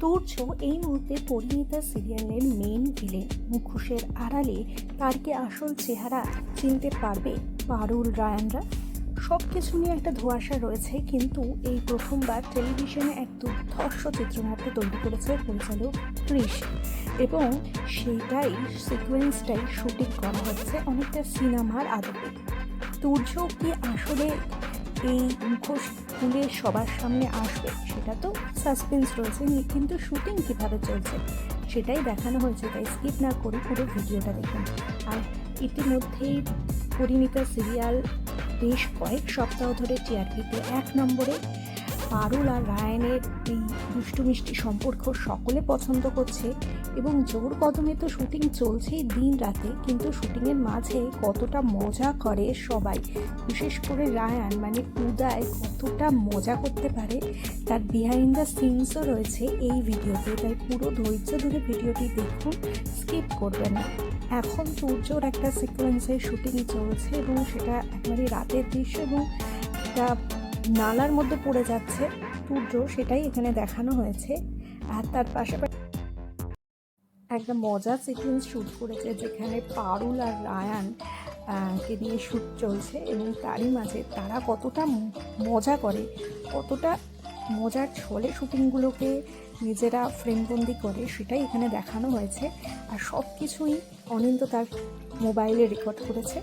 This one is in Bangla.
তুর্য এই মুহূর্তে পরিণীতা সিরিয়ালের মেন ভিলেন মুখোশের আড়ালে তার কি আসল চেহারা চিনতে পারবে পারুল রায়ানরা। সব কিছু নিয়ে একটা ধোঁয়াশা রয়েছে, কিন্তু এই প্রথমবার টেলিভিশনে এক দুর্ধর্ষ চিত্রনাট্য তৈরি করেছে পরিচালক ক্রিশ এবং সেইটাই সিকোয়েন্সটাই শুটিং করা হচ্ছে অনেকটা সিনেমার আদলে তুর্য কি আসলে এই মুখোশ খুলে সবার সামনে আসবে, সেটা তো সাসপেন্স রয়েছে, কিন্তু শুটিং কীভাবে চলছে সেটাই দেখানো হয়েছে, তাই স্কিপ না করে পুরো ভিডিওটা দেখুন। আর ইতিমধ্যেই পরিণীতা সিরিয়াল বেশ কয়েক সপ্তাহ ধরে টিআরপিতে এক নম্বরে পারুল আর রায়ানের এই দুষ্টু মিষ্টি সম্পর্ক সকলে পছন্দ করছে এবং জোর কদমে তো শুটিং চলছেই দিন রাতে, কিন্তু শুটিংয়ের মাঝে কতটা মজা করে সবাই, বিশেষ করে রায়ান মানে উদয় কতটা মজা করতে পারে, তার বিহাইন্ড দ্য সিনসও রয়েছে এই ভিডিওতে, তাই পুরো ধৈর্য ধরে ভিডিওটি দেখুন স্কিপ করবেন না। এখন সূর্যর একটা সিকোয়েন্সের শুটিং চলছে এবং সেটা একেবারে রাতের দৃশ্য এবং নালার মধ্যে পড়ে যাচ্ছে সূর্য সেটাই এখানে দেখানো হয়েছে। আর তার পাশাপাশি একটা মজার সিকোয়েন্স শ্যুট করেছে, যেখানে পারুল আর রায়ান কে নিয়ে শ্যুট চলছে এবং তারই মাঝে তারা কতটা মজা করে, কতটা মজার ছলে শুটিংগুলোকে নিজেরা ফ্রেমবন্দি করে, সেটাই এখানে দেখানো হয়েছে। আর সব কিছুই অনিন্দ তার মোবাইলে রেকর্ড করেছে।